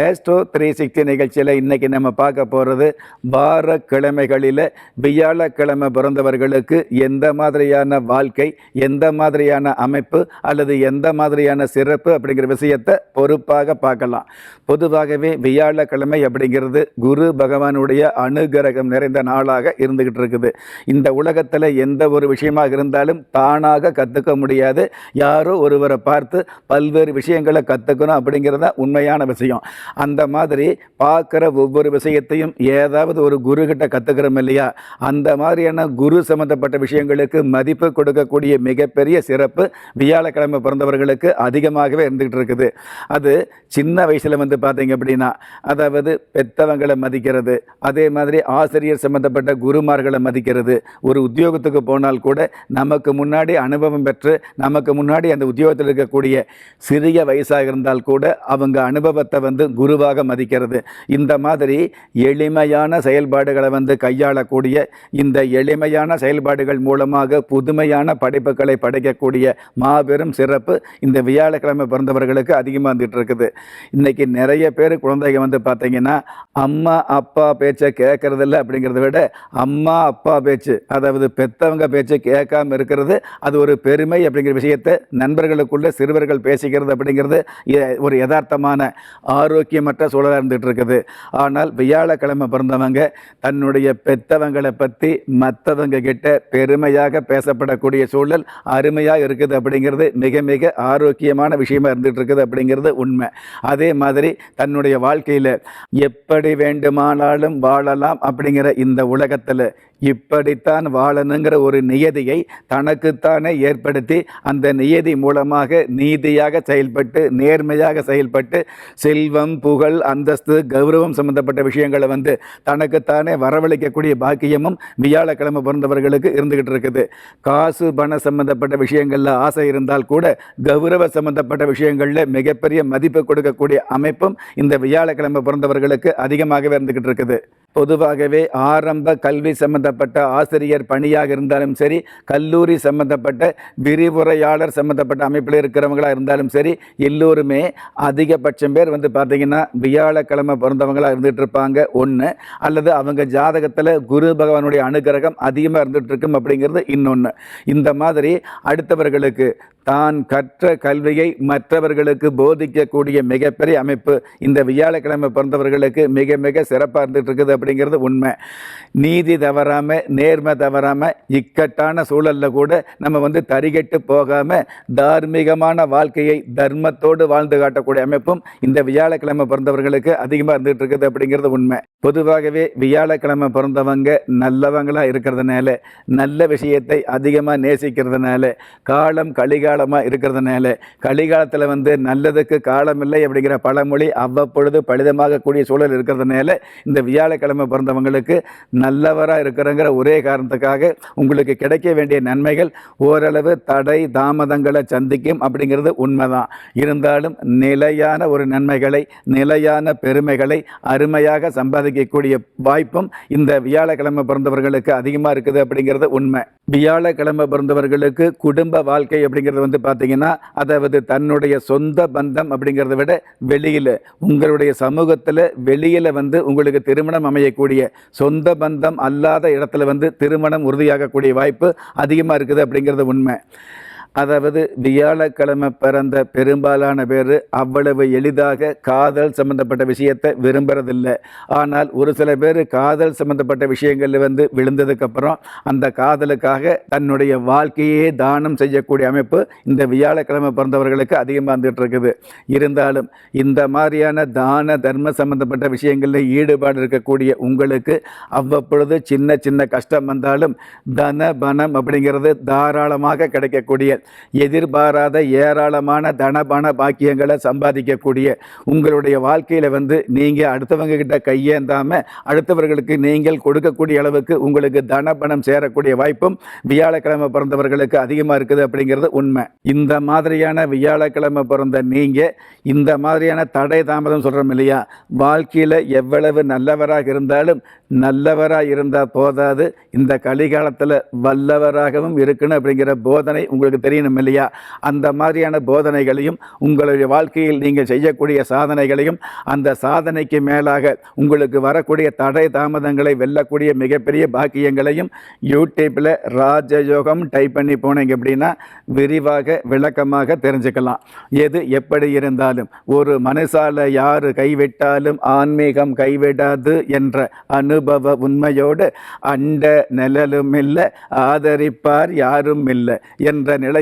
Astro three sixty நிகழ்ச்சியில் இன்றைக்கி நம்ம பார்க்க போகிறது வார கிழமைகளில் வியாழக்கிழமை பிறந்தவர்களுக்கு எந்த மாதிரியான வாழ்க்கை எந்த மாதிரியான அமைப்பு அல்லது எந்த மாதிரியான சிறப்பு அப்படிங்கிற விஷயத்தை பொறுப்பாக பார்க்கலாம். பொதுவாகவே வியாழக்கிழமை அப்படிங்கிறது குரு பகவானுடைய அனுகிரகம் நிறைந்த நாளாக இருந்துக்கிட்டு இருக்குது. இந்த உலகத்தில் எந்த ஒரு விஷயமாக இருந்தாலும் தானாக கற்றுக்க முடியாது. யாரோ ஒருவரை பார்த்து பல்வேறு விஷயங்களை கற்றுக்கணும் அப்படிங்கிறது தான் உண்மையான விஷயம். அந்த மாதிரி பார்க்குற ஒவ்வொரு விஷயத்தையும் ஏதாவது ஒரு குரு கிட்ட கற்றுக்கிறோம் இல்லையா? அந்த மாதிரியான குரு சம்மந்தப்பட்ட விஷயங்களுக்கு மதிப்பு கொடுக்கக்கூடிய மிகப்பெரிய சிறப்பு வியாழக்கிழமை பிறந்தவர்களுக்கு அதிகமாகவே இருந்துகிட்டு இருக்குது. அது சின்ன வயசில் வந்து பார்த்தீங்க அப்படின்னா அதாவது பெத்தவங்களை மதிக்கிறது அதே மாதிரி ஆசிரியர் சம்மந்தப்பட்ட குருமார்களை மதிக்கிறது. ஒரு உத்தியோகத்துக்கு போனால் கூட நமக்கு முன்னாடி அனுபவம் பெற்று நமக்கு முன்னாடி அந்த உத்தியோகத்தில் இருக்கக்கூடிய சிறிய வயசாக இருந்தால் கூட அவங்க அனுபவத்தை வந்து குருவாக மதிக்கிறது. இந்த மாதிரி எளிமையான செயல்பாடுகளை வந்து கையாளக்கூடிய இந்த எளிமையான செயல்பாடுகள் மூலமாக புதுமையான படைப்புகளை படைக்கக்கூடிய மாபெரும் சிறப்பு இந்த வியாழக்கிழமை பிறந்தவர்களுக்கு அதிகமாக வந்துட்டு இருக்குது இன்றைக்கி நிறைய பேர் குழந்தைங்க வந்து பார்த்தீங்கன்னா அம்மா அப்பா பேச்சை கேட்கறதில்ல அப்படிங்கிறத விட அம்மா அப்பா பேச்சு அதாவது பெத்தவங்க பேச்சு கேட்காம இருக்கிறது அது ஒரு பெருமை அப்படிங்கிற விஷயத்தை நண்பர்களுக்குள்ள சிறுவர்கள் பேசிக்கிறது அப்படிங்கிறது எ- ஒரு யதார்த்தமான ஆரோக்கியமற்ற சூழலாக இருந்துகிட்டு இருக்குது ஆனால் வியாழக்கிழமை பிறந்தவங்க தன்னுடைய பெத்தவங்களை பற்றி மற்றவங்க கிட்ட பெருமையாக பேசப்படக்கூடிய சூழல் அருமையாக இருக்குது அப்படிங்கிறது மிக மிக ஆரோக்கியமான விஷயமா இருந்துகிட்டு இருக்குது அப்படிங்கிறது உண்மை. அதே மாதிரி தன்னுடைய வாழ்க்கையில் எப்படி வேண்டுமானாலும் வாழலாம் அப்படிங்கிற இந்த உலகத்தில் இப்படித்தான் வாழணுங்கிற ஒரு நியதியை தனக்குத்தானே ஏற்படுத்தி அந்த நியதி மூலமாக நீதியாக செயல்பட்டு நேர்மையாக செயல்பட்டு செல்வம் புகழ் அந்தஸ்து கௌரவம் சம்பந்தப்பட்ட விஷயங்களை வந்து தனக்குத்தானே வரவழைக்கக்கூடிய பாக்கியமும் வியாழக்கிழமை பிறந்தவர்களுக்கு இருந்துகிட்டு இருக்குது. காசு பண சம்பந்தப்பட்ட விஷயங்களில் ஆசை இருந்தால் கூட கௌரவ சம்பந்தப்பட்ட விஷயங்களில் மிகப்பெரிய மதிப்பு கொடுக்கக்கூடிய அமைப்பும் இந்த வியாழக்கிழமை பிறந்தவர்களுக்கு அதிகமாகவே இருந்துகிட்டு இருக்குது. பொதுவாகவே ஆரம்ப கல்வி சம்பந்தப்பட்ட ஆசிரியர் பணியாக இருந்தாலும் சரி கல்லூரி சம்பந்தப்பட்ட விரிவுரையாளர் சம்பந்தப்பட்ட அமைப்பில் இருக்கிறவங்களாக இருந்தாலும் சரி எல்லோருமே அதிகபட்சம் பேர் வந்து பார்த்தீங்கன்னா வியாழக்கிழமை பிறந்தவங்களாக இருந்துகிட்டு இருப்பாங்க ஒன்று அல்லது அவங்க ஜாதகத்தில் குரு பகவானுடைய அனுகிரகம் அதிகமாக இருந்துகிட்டு இருக்கும் அப்படிங்கிறது இன்னொன்று இந்த மாதிரி அடுத்தவர்களுக்கு தான் கற்ற கல்வியை மற்றவர்களுக்கு போதிக்கக்கூடிய மிகப்பெரிய அமைப்பு இந்த வியாழக்கிழமை பிறந்தவர்களுக்கு மிக மிக சிறப்பாக இருந்துகிட்டு இருக்குது அப்படிங்கிறது உண்மை. நீதி தவறாமல் நேர்மை தவறாமல் இக்கட்டான சூழலில் கூட நம்ம வந்து தரிகட்டு போகாமல் தார்மீகமான வாழ்க்கையை தர்மத்தோடு வாழ்ந்து காட்டக்கூடிய அமைப்பும் இந்த வியாழக்கிழமை பிறந்தவர்களுக்கு அதிகமாக இருந்துகிட்டு இருக்குது அப்படிங்கிறது உண்மை. பொதுவாகவே வியாழக்கிழமை பிறந்தவங்க நல்லவங்களாக இருக்கிறதுனால நல்ல விஷயத்தை அதிகமாக நேசிக்கிறதுனால காலம் கலிகாலமாக இருக்கிறதுனால கலிகாலத்தில் வந்து நல்லதுக்கு காலம் இல்லை அப்படிங்கிற பழமொழி அவ்வப்பொழுது பலிதமாகக்கூடிய சூழல் இருக்கிறதுனால இந்த வியாழக்கிழமை பிறந்தவங்களுக்கு நல்லவராக இருக்கிறங்கிற ஒரே காரணத்துக்காக உங்களுக்கு கிடைக்க வேண்டிய நன்மைகள் ஓரளவு தடை தாமதங்களை சந்திக்கும் அப்படிங்கிறது உண்மைதான். இருந்தாலும் நிலையான ஒரு நன்மைகளை நிலையான பெருமைகளை அருமையாக சம்பாதிக்கக்கூடிய வாய்ப்பும் இந்த வியாழக்கிழமை பிறந்தவர்களுக்கு அதிகமாக இருக்குது அப்படிங்கிறது உண்மை. வியாழக்கிழமை பிறந்தவர்களுக்கு குடும்ப வாழ்க்கை அப்படிங்கிறது வந்து பார்த்தீங்கன்னா அதாவது தன்னுடைய சொந்த பந்தம் அப்படிங்கிறத விட வெளியில் உங்களுடைய சமூகத்தில் வெளியில் வந்து உங்களுக்கு திருமணம் அமையக்கூடிய சொந்த பந்தம் அல்லாத இடத்துல வந்து திருமணம் உறுதியாகக்கூடிய வாய்ப்பு அதிகமாக இருக்குது அப்படிங்கிறது உண்மை. அதாவது வியாழக்கிழமை பிறந்த பெரும்பாலான பேர் அவ்வளவு எளிதாக காதல் சம்பந்தப்பட்ட விஷயத்தை விரும்புறதில்லை. ஆனால் ஒரு சில பேர் காதல் சம்பந்தப்பட்ட விஷயங்களில் வந்து விழுந்ததுக்கப்புறம் அந்த காதலுக்காக தன்னுடைய வாழ்க்கையே தானம் செய்யக்கூடிய அமைப்பு இந்த வியாழக்கிழமை பிறந்தவர்களுக்கு அதிகமாக வந்துட்டு இருக்குது இருந்தாலும் இந்த மாதிரியான தான தர்ம சம்பந்தப்பட்ட விஷயங்களில் ஈடுபாடு இருக்கக்கூடிய உங்களுக்கு அவ்வப்பொழுது சின்ன சின்ன கஷ்டம் வந்தாலும் தன பணம் அப்படிங்கிறது தாராளமாக கிடைக்கக்கூடிய எதிர்பாராத ஏராளமான தனபண பாக்கியங்களை சம்பாதிக்கக்கூடிய உங்களுடைய வாழ்க்கையில் வந்து நீங்கள் அடுத்தவங்க கிட்ட கையேந்தாமல் அடுத்தவர்களுக்கு நீங்கள் கொடுக்கக்கூடிய அளவுக்கு உங்களுக்கு தனபணம் சேரக்கூடிய வாய்ப்பும் வியாழக்கிழமை பிறந்தவர்களுக்கு அதிகமாக இருக்குது அப்படிங்கிறது உண்மை. இந்த மாதிரியான வியாழக்கிழமை பிறந்த நீங்கள் இந்த மாதிரியான தடை தாமதம் சொல்கிறோம் இல்லையா? வாழ்க்கையில் எவ்வளவு நல்லவராக இருந்தாலும் நல்லவராக இருந்தால் போதாது. இந்த கலிகாலத்தில் வல்லவராகவும் இருக்கணும் அப்படிங்கிற போதனை உங்களுக்கு தெரியும். தெரியணும் இல்லையா? அந்த மாதிரியான போதனைகளையும் உங்களுடைய வாழ்க்கையில் நீங்கள் செய்யக்கூடிய சாதனைகளையும் அந்த சாதனைக்கு மேலாக உங்களுக்கு வரக்கூடிய தடை தாமதங்களை வெல்லக்கூடிய மிகப்பெரிய பாக்கியங்களையும் யூடியூப்பில் ராஜயோகம் டைப் பண்ணி போனீங்க அப்படின்னா விரிவாக விளக்கமாக தெரிஞ்சுக்கலாம். எது எப்படி இருந்தாலும் ஒரு மனசால யாரு கைவிட்டாலும் ஆன்மீகம் கைவிடாது என்ற அனுபவ உண்மையோடு அண்ட நிழலும் இல்லை ஆதரிப்பார் யாரும் இல்லை என்ற நிலை